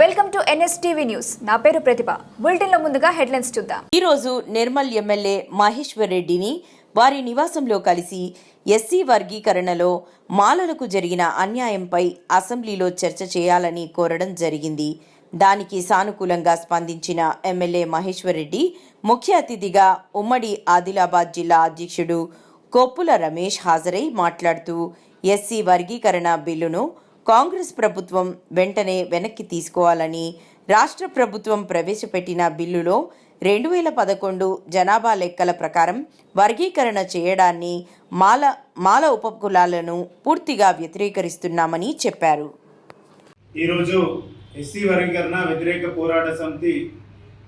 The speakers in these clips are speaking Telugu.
Welcome to NSTV news. నా పేరు ప్రతిభ. బులెటిన్లో ముందుగా హెడ్లైన్స్ చూద్దాం. ఈరోజు నిర్మల్ ఎమ్మెల్యే మహేశ్వర్ రెడ్డిని వారి నివాసంలో కలిసి ఎస్సీ వర్గీకరణలో మాలలకు జరిగిన అన్యాయంపై అసెంబ్లీలో చర్చ చేయాలని కోరడం జరిగింది. దానికి సానుకూలంగా స్పందించిన ఎమ్మెల్యే మహేశ్వర్ రెడ్డి ముఖ్య అతిథిగా ఉమ్మడి ఆదిలాబాద్ జిల్లా అధ్యక్షుడు కొప్పుల రమేష్ హాజరై మాట్లాడుతూ ఎస్సీ వర్గీకరణ బిల్లును కాంగ్రెస్ ప్రభుత్వం వెంటనే వెనక్కి తీసుకోవాలని రాష్ట్ర ప్రభుత్వం ప్రవేశపెట్టిన బిల్లులో రెండు వేల పదకొండు జనాభా లెక్కల ప్రకారం వర్గీకరణ చేయడాన్ని మాల మాల ఉపకులాలను పూర్తిగా వ్యతిరేకరిస్తున్నామని చెప్పారు. ఈరోజు ఎస్సీ వర్గీకరణ వ్యతిరేక పోరాట సమితి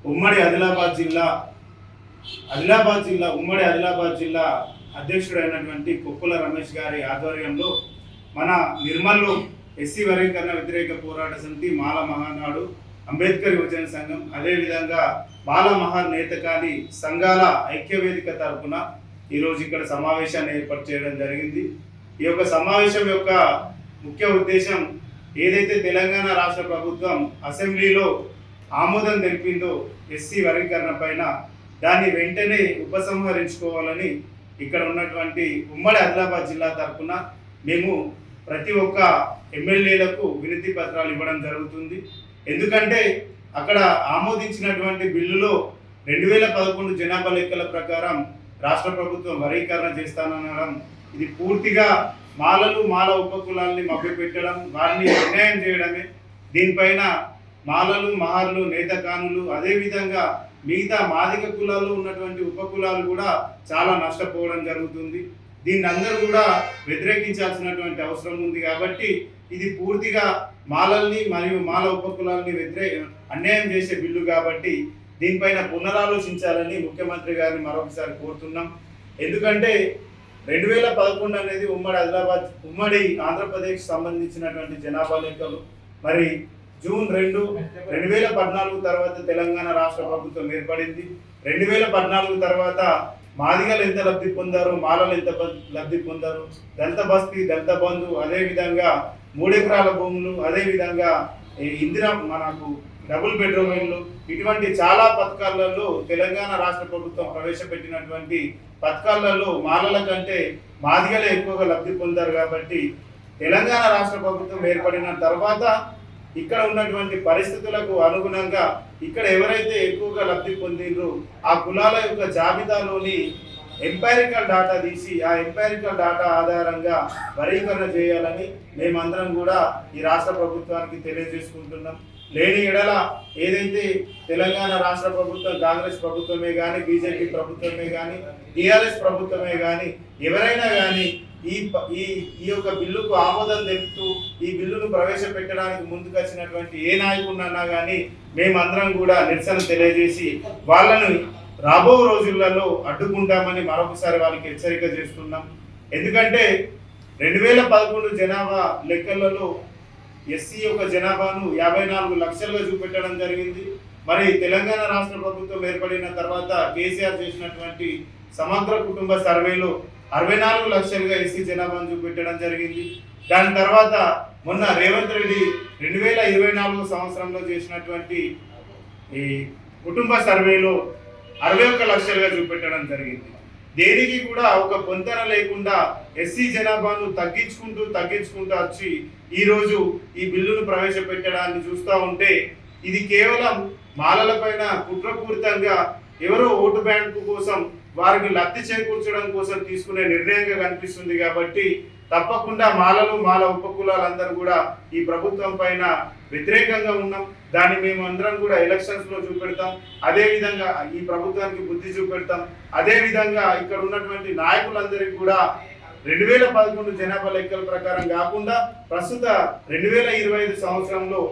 ఉమ్మడి ఆదిలాబాద్ జిల్లా ఆదిలాబాద్ జిల్లా ఉమ్మడి ఆదిలాబాద్ జిల్లా అధ్యక్షుడైనటువంటి కుక్కుల రమేష్ గారి ఆధ్వర్యంలో మన నిర్మల్లో ఎస్సీ వర్గీకరణ వ్యతిరేక పోరాట సమితి మాల మహానాడు అంబేద్కర్ యువజన సంఘం అదేవిధంగా బాల మహార్ నేతకాని సంఘాల ఐక్యవేదిక తరఫున ఈరోజు ఇక్కడ సమావేశాన్ని ఏర్పాటు చేయడం జరిగింది. ఈ యొక్క సమావేశం యొక్క ముఖ్య ఉద్దేశం ఏదైతే తెలంగాణ రాష్ట్ర ప్రభుత్వం అసెంబ్లీలో ఆమోదం తెలిపిందో ఎస్సీ వర్గీకరణ పైన దాన్ని వెంటనే ఉపసంహరించుకోవాలని ఇక్కడ ఉన్నటువంటి ఉమ్మడి ఆదిలాబాద్ జిల్లా తరఫున మేము ప్రతి ఒక్క ఎమ్మెల్యేలకు వినతి పత్రాలు ఇవ్వడం జరుగుతుంది. ఎందుకంటే అక్కడ ఆమోదించినటువంటి బిల్లులో రెండు వేల పదకొండు జనాభా లెక్కల ప్రకారం రాష్ట్ర ప్రభుత్వం వరీకరణ చేస్తాననడం ఇది పూర్తిగా మాలలు మాల ఉపకులాల్ని మభ్యపెట్టడం వారిని అన్యాయం చేయడమే. దీనిపైన మాలలు మహార్లు నేతకానులు అదేవిధంగా మిగతా మాదిక కులాల్లో ఉన్నటువంటి ఉపకులాలు కూడా చాలా నష్టపోవడం జరుగుతుంది. దీన్ని అందరూ కూడా వ్యతిరేకించాల్సినటువంటి అవసరం ఉంది కాబట్టి ఇది పూర్తిగా మాలల్ని మరియు మాల ఉపకులాల్ని వ్యతిరేక అన్యాయం చేసే బిల్లు కాబట్టి దీనిపైన పునరాలోచించాలని ముఖ్యమంత్రి గారిని మరొకసారి కోరుతున్నాం. ఎందుకంటే రెండు వేల పదకొండు అనేది ఉమ్మడి ఆదిలాబాద్ ఉమ్మడి ఆంధ్రప్రదేశ్ సంబంధించినటువంటి జనాభా లెక్కలు. మరి జూన్ రెండు రెండు వేల పద్నాలుగు తర్వాత తెలంగాణ రాష్ట్ర ప్రభుత్వం ఏర్పడింది. రెండు వేల పద్నాలుగు తర్వాత మాదిగలు ఎంత లబ్ధి పొందారు మాలలు ఎంత బ- లబ్ధి పొందారు? దళిత బస్తీ దళిత బంధు అదే విధంగా మూడెకరాల భూములు అదే విధంగా ఈ ఇందిరా మనకు డబుల్ బెడ్రూమ్ ఇల్లు ఇటువంటి చాలా పథకాలలో తెలంగాణ రాష్ట్ర ప్రభుత్వం ప్రవేశపెట్టినటువంటి పథకాలలో మాలల కంటే మాదిగలే ఎక్కువగా లబ్ధి పొందారు కాబట్టి తెలంగాణ రాష్ట్ర ప్రభుత్వం ఏర్పడిన తర్వాత ఇక్కడ ఉన్నటువంటి పరిస్థితులకు అనుగుణంగా ఇక్కడ ఎవరైతే ఎక్కువగా లబ్ధి పొందిండ్రో ఆ కులాల యొక్క జాబితాలోని ఎంపైరికల్ డాటా తీసి ఆ ఎంపైరికల్ డాటా ఆధారంగా వర్గీకరణ చేయాలని మేమందరం కూడా ఈ రాష్ట్ర ప్రభుత్వానికి తెలియజేసుకుంటున్నాం. లేని ఎడల ఏదైతే తెలంగాణ రాష్ట్ర ప్రభుత్వం కాంగ్రెస్ ప్రభుత్వమే కానీ బీజేపీ ప్రభుత్వమే కానీ టీఆర్ఎస్ ప్రభుత్వమే కానీ ఎవరైనా కానీ ఈ ఈ ఈ యొక్క బిల్లుకు ఆమోదం తెలుపుతూ ఈ బిల్లును ప్రవేశపెట్టడానికి ముందుకొచ్చినటువంటి ఏ నాయకుడినన్నా కానీ మేమందరం కూడా నిరసన తెలియజేసి వాళ్ళను రాబో రోజులలో అడ్డుకుంటామని మరొకసారి వాళ్ళకి హెచ్చరిక చేస్తున్నాం. ఎందుకంటే రెండు వేల పదకొండు జనాభా లెక్కలలో ఎస్సీ యొక్క జనాభాను యాభై నాలుగు లక్షలుగా చూపెట్టడం జరిగింది. మరి తెలంగాణ రాష్ట్ర ప్రభుత్వం ఏర్పడిన తర్వాత కేసీఆర్ చేసినటువంటి సమగ్ర కుటుంబ సర్వేలో అరవై నాలుగు లక్షలుగా ఎస్సీ జనాభాను చూపెట్టడం జరిగింది. దాని తర్వాత మొన్న రేవంత్ రెడ్డి రెండు వేల ఇరవై నాలుగు సంవత్సరంలో చేసినటువంటి ఈ కుటుంబ సర్వేలో అరవై ఒక్క లక్షలుగా చూపెట్టడం జరిగింది. దేనికి కూడా ఒక పొంతన లేకుండా ఎస్సీ జనాభాను తగ్గించుకుంటూ తగ్గించుకుంటూ వచ్చి ఈరోజు ఈ బిల్లును ప్రవేశపెట్టడాన్ని చూస్తూ ఉంటే ఇది కేవలం మాలల పైన కుట్రపూరితంగా ఎవరో ఓటు బ్యాంకు కోసం వారికి లబ్ధి చేకూర్చడం కోసం తీసుకునే నిర్ణయంగా కనిపిస్తుంది కాబట్టి తప్పకుండా మాలలు మాల ఉపకులాలందరూ కూడా ఈ ప్రభుత్వం పైన వ్యతిరేకంగా ఉన్నాం. దాన్ని మేము అందరం కూడా ఎలక్షన్స్లో చూపెడతాం అదేవిధంగా ఈ ప్రభుత్వానికి బుద్ధి చూపెడతాం. అదే విధంగా ఇక్కడ ఉన్నటువంటి నాయకులందరికీ కూడా రెండు వేల పదకొండు జనాభా లెక్కల ప్రకారం కాకుండా ప్రస్తుత రెండు వేల ఇరవై ఐదు సంవత్సరంలో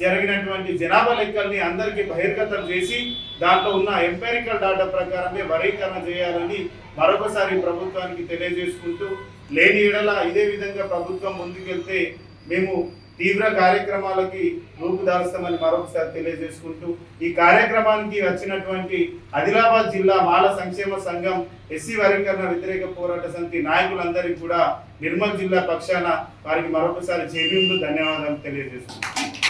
జరిగినటువంటి జనాభా లెక్కల్ని అందరికీ బహిర్గతం చేసి దాంట్లో ఉన్న ఎంపెరికల్ డాటా ప్రకారమే వర్గీకరణ చేయాలని మరొకసారి ప్రభుత్వానికి తెలియజేసుకుంటూ లేని ఎడల ఇదే విధంగా ప్రభుత్వం ముందుకెళ్తే మేము తీవ్ర కార్యక్రమాలకి రూపుదారుస్తామని మరొకసారి తెలియజేసుకుంటూ ఈ కార్యక్రమానికి వచ్చినటువంటి ఆదిలాబాద్ జిల్లా మాల సంక్షేమ సంఘం ఎస్సీ వర్గీకరణ వ్యతిరేక పోరాట సమితి నాయకులందరికీ కూడా నిర్మల్ జిల్లా పక్షాన వారికి మరొకసారి జేబీలు ధన్యవాదాలు తెలియజేస్తున్నాం